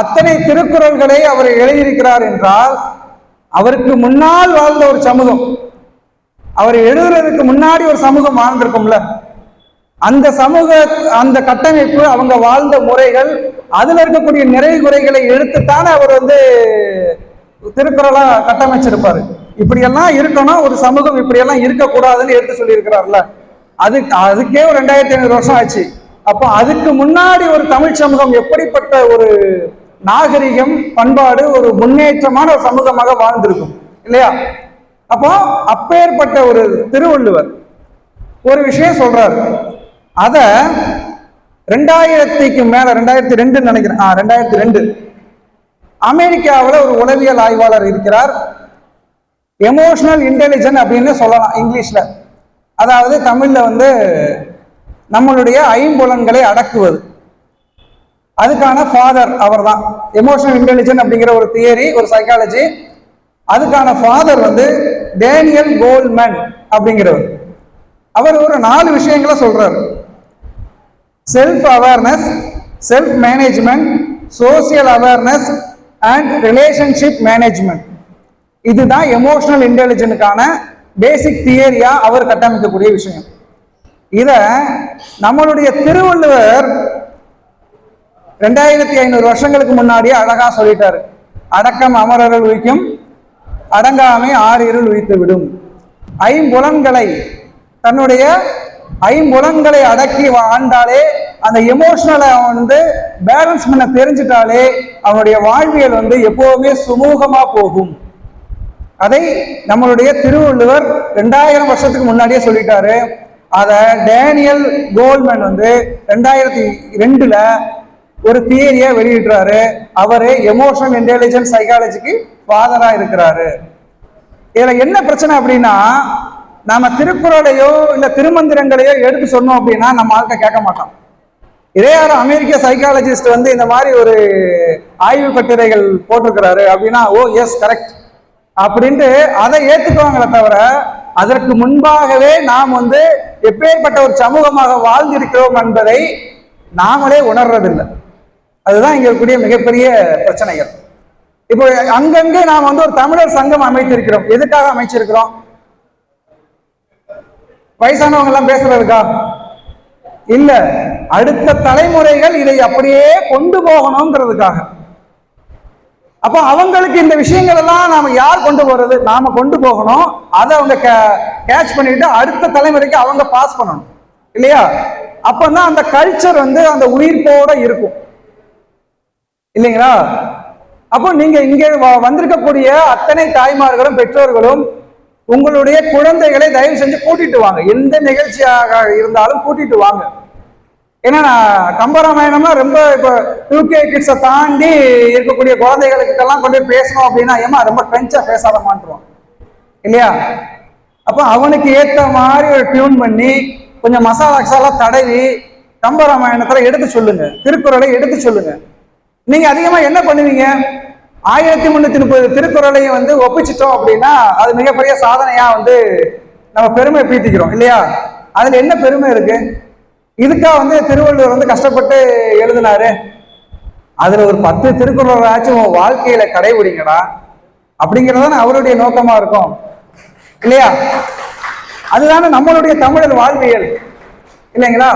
அத்தனை திருக்குறள்களை அவர் எழுதியிருக்கிறார் என்றால் அவருக்கு முன்னால் வாழ்ந்த ஒரு சமூகம் அவர் எழுதுறதுக்கு முன்னாடி ஒரு சமூகம் வாழ்ந்திருக்கும்ல. அந்த சமூக அந்த கட்டமைப்பு அவங்க வாழ்ந்த முறைகள் அதுல இருக்கக்கூடிய நிறை குறைகளை எடுத்துத்தானே அவர் வந்து திருக்குறளா கட்டமைச்சிருப்பாரு. இப்படியெல்லாம் இருக்கணும் ஒரு சமூகம் இப்படியெல்லாம் இருக்கக்கூடாதுன்னு எடுத்து சொல்லியிருக்கிறார்ல. அது அதுக்கே ஒரு ரெண்டாயிரத்தி ஐநூறு வருஷம் ஆச்சு. அப்போ அதுக்கு முன்னாடி ஒரு தமிழ் சமூகம் எப்படிப்பட்ட ஒரு நாகரிகம் பண்பாடு ஒரு முன்னேற்றமான ஒரு சமூகமாக வாழ்ந்திருக்கும் இல்லையா? அப்போ அப்பேற்பட்ட ஒரு திருவள்ளுவர் ஒரு விஷயம் சொல்றாரு. அத ரெண்டாயிரத்திக்கு மேல ரெண்டாயிரத்தி ரெண்டு நினைக்கிறேன். ஆ ரெண்டாயிரத்தி ரெண்டு. அமெரிக்காவில் ஒரு உளவியல் ஆய்வாளர் இருக்கிறார். எமோஷனல் இன்டெலிஜென்ட் அப்படின்னு சொல்லலாம் இங்கிலீஷில். அதாவது தமிழில் வந்து நம்மளுடைய ஐம்புலன்களை அடக்குவது. அதுக்கான ஃபாதர் அவர் தான் எமோஷனல் இன்டெலிஜென்ட் அப்படிங்கிற ஒரு தியரி ஒரு சைக்காலஜி அதுக்கான ஃபாதர் வந்து டேனியல் கோல்மேன் அப்படிங்கிறவர். அவர் ஒரு நாலு விஷயங்களை சொல்றார். Self awareness self management social awareness and relationship management இதுதான் எமோஷனல் இன்டெலிஜென்ட்டுக்கான பேசிக் தியரியா அவர் கட்டமைக்கக்கூடிய விஷயம். இத நம்மளுடைய திருவள்ளுவர் ரெண்டாயிரத்தி ஐநூறு வருஷங்களுக்கு முன்னாடியே அழகா சொல்லிட்டாரு. அடக்கம் அமரர்கள் உயிக்கும் அடங்காமை ஆறு இருள் உயித்து விடும். ஐம்புலன்களை தன்னுடைய ஐம்புலன்களை அடக்கி ஆண்டாலே அந்த எமோஷனலை அவன் வந்து பேலன்ஸ் பண்ண தெரிஞ்சிட்டாலே அவனுடைய வாழ்வியல் வந்து எப்போவுமே சுமூகமா போகும். அதை நம்மளுடைய திருவள்ளுவர் ரெண்டாயிரம் வருஷத்துக்கு முன்னாடியே சொல்லிட்டாரு. அதை டேனியல் கோல்மேன் வந்து ரெண்டாயிரத்தி ரெண்டுல ஒரு தியரியை வெளியிடுறாரு. அவரு எமோஷனல் இன்டெலிஜென்ஸ் சைக்காலஜிக்கு ஃபாதரா இருக்கிறாரு. இதுல என்ன பிரச்சனை அப்படின்னா நாம திருக்குறளையோ இல்ல திருமந்திரங்களையோ எடுத்து சொன்னோம் அப்படின்னா நம்ம ஆள்கிட்ட கேட்க மாட்டோம். இதே யாரும் அமெரிக்க சைக்காலஜிஸ்ட் வந்து இந்த மாதிரி ஒரு ஆய்வு கட்டுரைகள் போட்டிருக்கிறாரு அப்படின்னா ஓ எஸ் கரெக்ட் அப்படின்ட்டு அதை ஏத்துக்குவாங்களே தவிர அதற்கு முன்பாகவே நாம் வந்து எப்பேற்பட்ட ஒரு சமூகமாக வாழ்ந்திருக்கிறோம் என்பதை நாமளே உணர்றதில்லை. அதுதான் இங்க இருக்கக்கூடிய மிகப்பெரிய பிரச்சனைகள். இப்போ அங்கங்கே நாம் வந்து ஒரு தமிழர் சங்கம் அமைத்திருக்கிறோம். எதுக்காக அமைச்சிருக்கிறோம்? வயசானவங்க எல்லாம் பேசுறதுக்கா? இல்ல அடுத்த தலைமுறைகள் இதை அப்படியே கொண்டு போகணுங்கிறதுக்காக அப்போ அவங்களுக்கு இந்த விஷயங்கள் எல்லாம் நாம யார் கொண்டு போறது? நாம கொண்டு போகணும். அதை அவங்க கேட்ச் பண்ணிட்டு அடுத்த தலைமுறைக்கு அவங்க பாஸ் பண்ணணும். இல்லையா? அப்பதான் அந்த கல்ச்சர் வந்து அந்த உயிர்ப்போட இருக்கும். இல்லைங்களா? அப்போ நீங்க இங்கே வ- வந்திருக்கக்கூடிய அத்தனை தாய்மார்களும் பெற்றோர்களும் உங்களுடைய குழந்தைகளை தயவு செஞ்சு கூட்டிட்டு வாங்க. எந்த நிகழ்ச்சியாக இருந்தாலும் கூட்டிட்டு வாங்க. ஏன்னா நான் கம்பராமாயணம்னா ரொம்ப இப்போ டூ கே கிட்ஸை தாண்டி இருக்கக்கூடிய குழந்தைகளுக்கெல்லாம் கொண்டு போய் பேசணும் அப்படின்னா ஏமா ரொம்ப ட்ரென்ச்சா பேசாதமான்ட்டுருவான் இல்லையா? அப்போ அவனுக்கு ஏத்த மாதிரி ஒரு டியூன் பண்ணி கொஞ்சம் மசாலா மசாலா தடவி கம்பராமாயணத்தில் எடுத்து சொல்லுங்க. திருக்குறளை எடுத்து சொல்லுங்க. நீங்க அதிகமா என்ன பண்ணுவீங்க? ஆயிரத்தி முன்னூத்தி முப்பது திருக்குறளையும் வந்து ஒப்பிச்சிட்டோம் அப்படின்னா அது மிகப்பெரிய சாதனையா வந்து நம்ம பெருமை பீத்திக்கிறோம் இல்லையா? அதுல என்ன பெருமை இருக்கு? இதுக்காக வந்து திருவள்ளுவர் வந்து கஷ்டப்பட்டு எழுதினாரு. அதுல ஒரு பத்து திருக்குறளாச்சும் உன் வாழ்க்கையில கடைபிடிங்கடா அப்படிங்கறதுதானே அவருடைய நோக்கமா இருக்கும் இல்லையா? அதுதானே நம்மளுடைய தமிழர் வாழ்வியல் இல்லைங்களா?